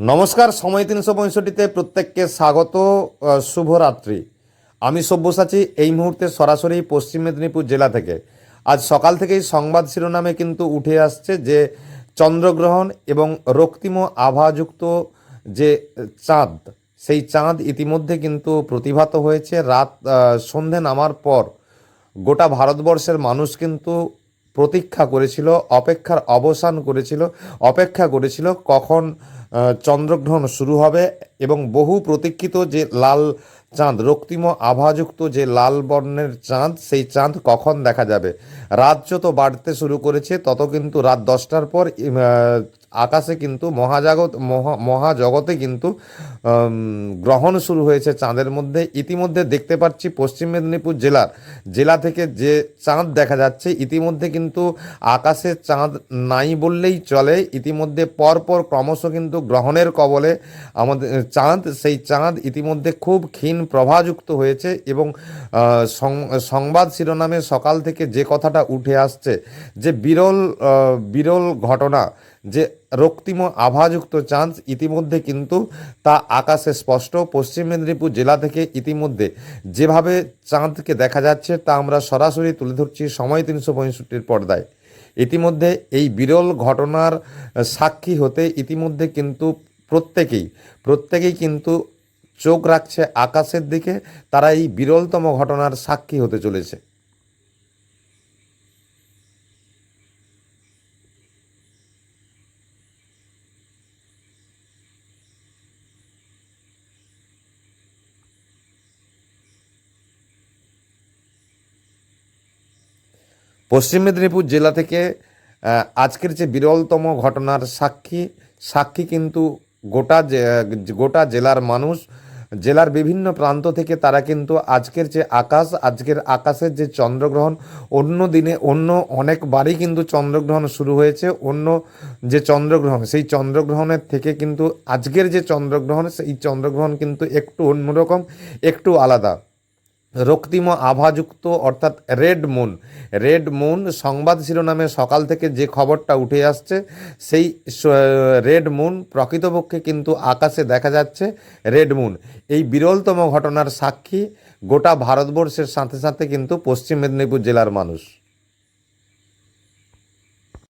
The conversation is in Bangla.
নমস্কার, সময় তিনশো পঁয়ষট্টিতে প্রত্যেককে স্বাগত শুভরাত্রি। আমি সব্যসাচী, এই মুহূর্তে সরাসরি পশ্চিম মেদিনীপুর জেলা থেকে। আজ সকাল থেকেই সংবাদ শিরোনামে কিন্তু উঠে আসছে যে চন্দ্রগ্রহণ এবং রক্তিম আভাযুক্ত যে চাঁদ, সেই চাঁদ ইতিমধ্যে কিন্তু প্রতিভাত হয়েছে। রাত সন্ধে নামার পর গোটা ভারতবর্ষের মানুষ কিন্তু প্রতীক্ষা করেছিল, অপেক্ষার অবসান করেছিল, অপেক্ষা করেছিল কখন চন্দ্রগ্রহণ শুরু হবে এবং বহু প্রতীক্ষিত যে লাল চাঁদ, রক্তিম আভাযুক্ত যে লাল বর্ণের চাঁদ, সেই চাঁদ কখন দেখা যাবে? রাত যত বাড়তে শুরু করেছে, তত কিন্তু রাত দশটার পর আকাশে কিন্তু মহাজাগত, মহা, মহাজগতে কিন্তু গ্রহণ শুরু হয়েছে চাঁদের মধ্যে। ইতিমধ্যে দেখতে পাচ্ছি পশ্চিম মেদিনীপুর জেলার, জেলা থেকে যে চাঁদ দেখা যাচ্ছে, ইতিমধ্যে কিন্তু আকাশে চাঁদ নাই বললেই চলে। ইতিমধ্যে পরপর ক্রমশ কিন্তু গ্রহণের কবলে আমাদের চাঁদ, সেই চাঁদ ইতিমধ্যে খুব ক্ষীণ প্রভাযুক্ত হয়েছে এবং সংবাদ শিরোনামে সকাল থেকে যে কথাটা উঠে আসছে, যে বিরল বিরল ঘটনা, যে রক্তিম আভাযুক্ত চাঁদ ইতিমধ্যে কিন্তু তা আকাশে স্পষ্ট। পশ্চিম মেদিনীপুর জেলা থেকে ইতিমধ্যে যেভাবে চাঁদকে দেখা যাচ্ছে, তা আমরা সরাসরি তুলে ধরছি সময় তিনশো পঁয়ষট্টির পর্দায়। ইতিমধ্যে এই বিরল ঘটনার সাক্ষী হতে ইতিমধ্যে কিন্তু প্রত্যেকেই প্রত্যেকেই কিন্তু চোখ রাখছে আকাশের দিকে, তারা এই বিরলতম ঘটনার সাক্ষী হতে চলেছে। পশ্চিম মেদিনীপুর জেলা থেকে আজকের যে বিরলতম ঘটনার সাক্ষী সাক্ষী কিন্তু গোটা গোটা জেলার মানুষ, জেলার বিভিন্ন প্রান্ত থেকে তারা কিন্তু আজকের যে আকাশ, আজকের আকাশের যে চন্দ্রগ্রহণ, অন্য দিনে অন্য অনেকবারই কিন্তু চন্দ্রগ্রহণ শুরু হয়েছে, অন্য যে চন্দ্রগ্রহণ, সেই চন্দ্রগ্রহণের থেকে কিন্তু আজকের যে চন্দ্রগ্রহণ, সেই চন্দ্রগ্রহণ কিন্তু একটু অন্যরকম, একটু আলাদা। রক্তিম আভাযুক্ত, অর্থাৎ রেড মুন। রেড মুন সংবাদ শিরোনামে সকাল থেকে যে খবরটা উঠে আসছে, সেই রেড মুন প্রকৃতপক্ষে কিন্তু আকাশে দেখা যাচ্ছে রেড মুন। এই বিরলতম ঘটনার সাক্ষী গোটা ভারতবর্ষের সাথে সাথে কিন্তু পশ্চিম মেদিনীপুর জেলার মানুষ।